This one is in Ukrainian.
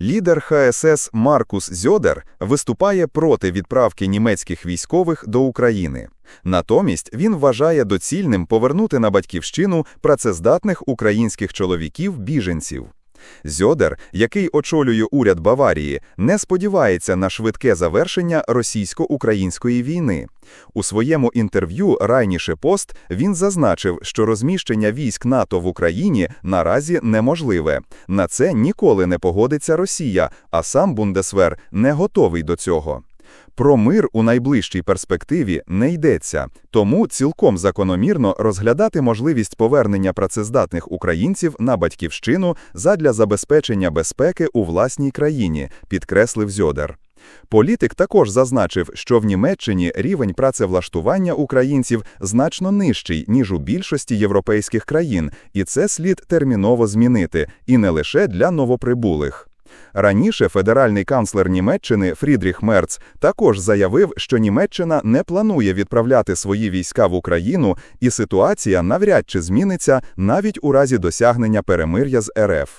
Лідер ХСС Маркус Зьодер виступає проти відправки німецьких військових до України. Натомість він вважає доцільним повернути на батьківщину працездатних українських чоловіків-біженців. Зьодер, який очолює уряд Баварії, не сподівається на швидке завершення російсько-української війни. У своєму інтерв'ю Райніше Пост він зазначив, що розміщення військ НАТО в Україні наразі неможливе. На це ніколи не погодиться Росія, а сам Бундесвер не готовий до цього. Про мир у найближчій перспективі не йдеться, тому цілком закономірно розглядати можливість повернення працездатних українців на батьківщину задля забезпечення безпеки у власній країні, підкреслив Зьодер. Політик також зазначив, що в Німеччині рівень працевлаштування українців значно нижчий, ніж у більшості європейських країн, і це слід терміново змінити, і не лише для новоприбулих. Раніше федеральний канцлер Німеччини Фрідріх Мерц також заявив, що Німеччина не планує відправляти свої війська в Україну, і ситуація навряд чи зміниться навіть у разі досягнення перемир'я з РФ.